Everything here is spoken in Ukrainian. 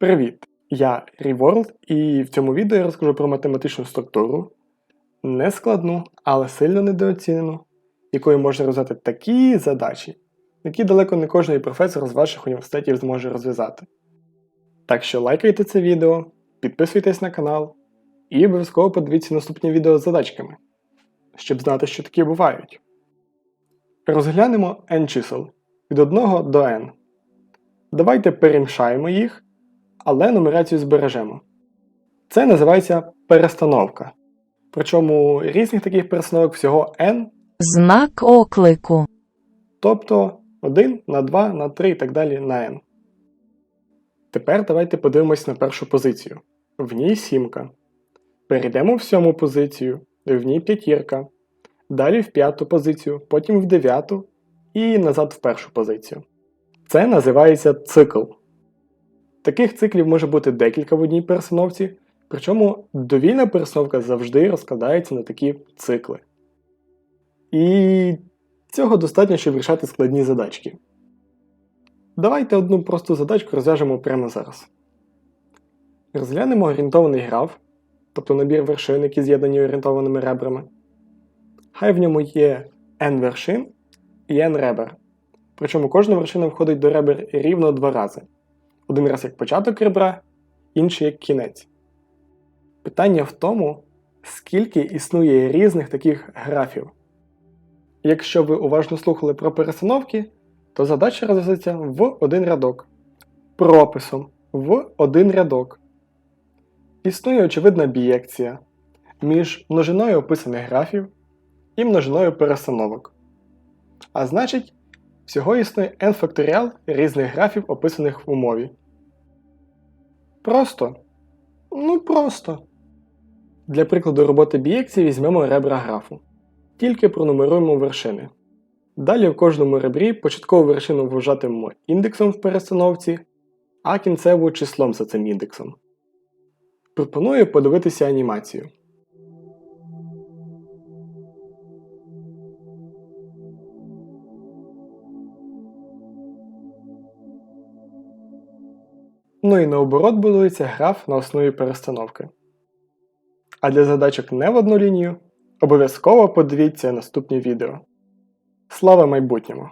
Привіт! Я Reworld і в цьому відео я розкажу про математичну структуру, нескладну, але сильно недооцінену, якою можна розв'язати такі задачі, які далеко не кожний професор з ваших університетів зможе розв'язати. Так що лайкайте це відео, підписуйтесь на канал і обов'язково подивіться наступні відео з задачками, щоб знати, що такі бувають. Розглянемо n чисел від 1 до n. Давайте перемішаємо їх але нумерацію збережемо. Це називається перестановка. Причому різних таких перестановок всього n, Знак оклику. тобто 1 на 2 на 3 і так далі на n. Тепер давайте подивимось на першу позицію. В ній сімка. Перейдемо в сьому позицію, в ній п'ятірка. Далі в п'яту позицію, потім в дев'яту і назад в першу позицію. Це називається цикл. Таких циклів може бути декілька в одній перестановці, причому довільна перестановка завжди розкладається на такі цикли. І цього достатньо, щоб вирішати складні задачки. Давайте одну просту задачку розв'яжемо прямо зараз. Розглянемо орієнтований граф, тобто набір вершин, які з'єднані орієнтованими ребрами. Хай в ньому є n вершин і n ребер. Причому кожна вершина входить до ребер рівно два рази. Один раз як початок ребра, інший як кінець. Питання в тому, скільки існує різних таких графів. Якщо ви уважно слухали про перестановки, то задача розв'язується в один рядок. Прописом в один рядок. Існує очевидна бієкція між множиною описаних графів і множиною перестановок. А значить, всього існує n факторіал різних графів, описаних в умові. Просто. Ну просто. Для прикладу роботи бієкції візьмемо ребра графу. Тільки пронумеруємо вершини. Далі в кожному ребрі початкову вершину вважатимемо індексом в перестановці, а кінцеву числом за цим індексом. Пропоную подивитися анімацію. Ну і наоборот будується граф на основі перестановки. А для задачок не в одну лінію обов'язково подивіться наступні відео. Слава майбутньому!